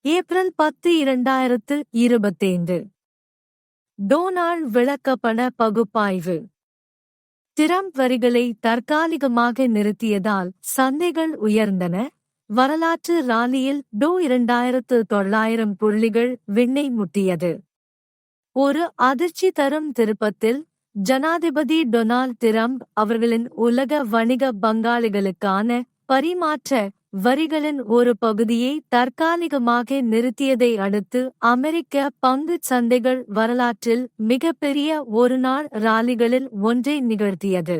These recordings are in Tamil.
ஏப்ரல் பத்து இரண்டாயிரத்து இருபத்தைந்து. டோனால்ட் விளக்கப்பட பகுப்பாய்வு. டிரம்ப் வரிகளை தற்காலிகமாக நிறுத்தியதால் சந்தைகள் உயர்ந்தன. வரலாற்று ராலியில் டோ இரண்டாயிரத்து தொள்ளாயிரம் புள்ளிகள் விண்ணை முட்டியது. ஒரு அதிர்ச்சி தரும் திருப்பத்தில் ஜனாதிபதி டொனால்ட் டிரம்ப் அவர்களின் உலக வணிக பங்காளிகளுக்கான பரிமாற்ற வரிகளின் ஒரு பகுதியை தற்காலிகமாக நிறுத்தியதை அடுத்து அமெரிக்க பங்குச் சந்தைகள் வரலாற்றில் மிகப்பெரிய ஒருநாள் ராலிகளில் ஒன்றை நிகழ்த்தியது.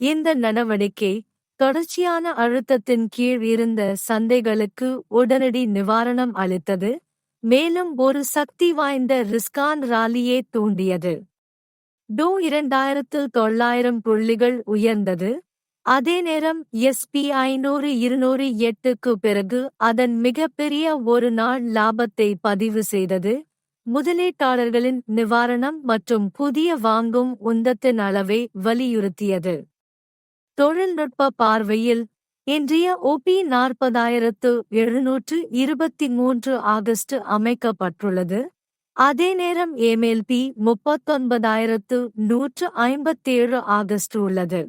இந்த நடவடிக்கை தொடர்ச்சியான அழுத்தத்தின் கீழ் இருந்த சந்தைகளுக்கு உடனடி நிவாரணம் அளித்தது மேலும் ஒரு சக்தி வாய்ந்த ரிஸ்கான் ராலியே தூண்டியது. டோ இரண்டாயிரத்து தொள்ளாயிரம் புள்ளிகள் உயர்ந்தது அதே நேரம் எஸ்பி ஐநூறு இருநூறு எட்டுக்கு பிறகு அதன் மிகப்பெரிய ஒரு நாள் லாபத்தை பதிவு செய்தது. முதலீட்டாளர்களின் நிவாரணம் மற்றும் புதிய வாங்கும் உந்தத்தின் அளவை வலியுறுத்தியது. தொழில்நுட்ப பார்வையில் இன்றைய ஓபி நாற்பதாயிரத்து எழுநூற்று இருபத்தி மூன்று ஆகஸ்ட் அமைக்கப்பட்டுள்ளது. அதே நேரம் எம்எல்பி முப்பத்தொன்பதாயிரத்து நூற்று ஐம்பத்தேழு ஆகஸ்ட் உள்ளது.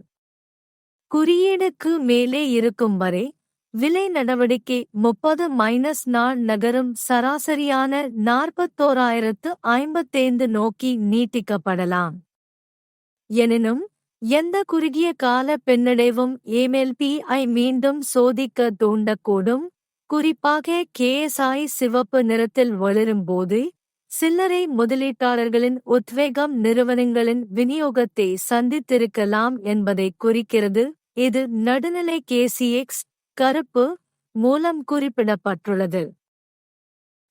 குறியீடுக்கு மேலே இருக்கும் வரை விலை நடவடிக்கை முப்பது மைனஸ் நாள் நகரும் சராசரியான நாற்பத்தோராயிரத்து ஐம்பத்தைந்து நோக்கி நீட்டிக்கப்படலாம். எனினும் எந்த குறுகிய கால பின்னடைவும் எம்எல்பி ஐ மீண்டும் சோதிக்க தூண்டக்கூடும். குறிப்பாக கேஎஸ்ஐ சிவப்பு நிறத்தில் ஒளிரும்போது சில்லறை முதலீட்டாளர்களின் உத்வேகம் நிறுவனங்களின் விநியோகத்தை சந்தித்திருக்கலாம் என்பதை குறிக்கிறது. இது நடுநிலை கேசிஎக்ஸ் கருப்பு மூலம் குறிப்பிடப்பட்டுள்ளது.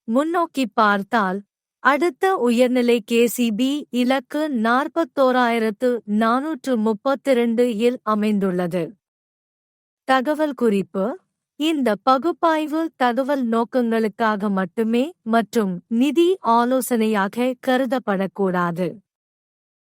முன்னோக்கி பார்த்தால் அடுத்த உயர்நிலை கேசிபி இலக்கு நாற்பத்தோராயிரத்து நானூற்று முப்பத்திரண்டு இல் அமைந்துள்ளது. தகவல் குறிப்பு இந்த பகுப்பாய்வு தகவல் நோக்கங்களுக்காக மட்டுமே மற்றும் நிதி ஆலோசனையாக கருதப்படக்கூடாது.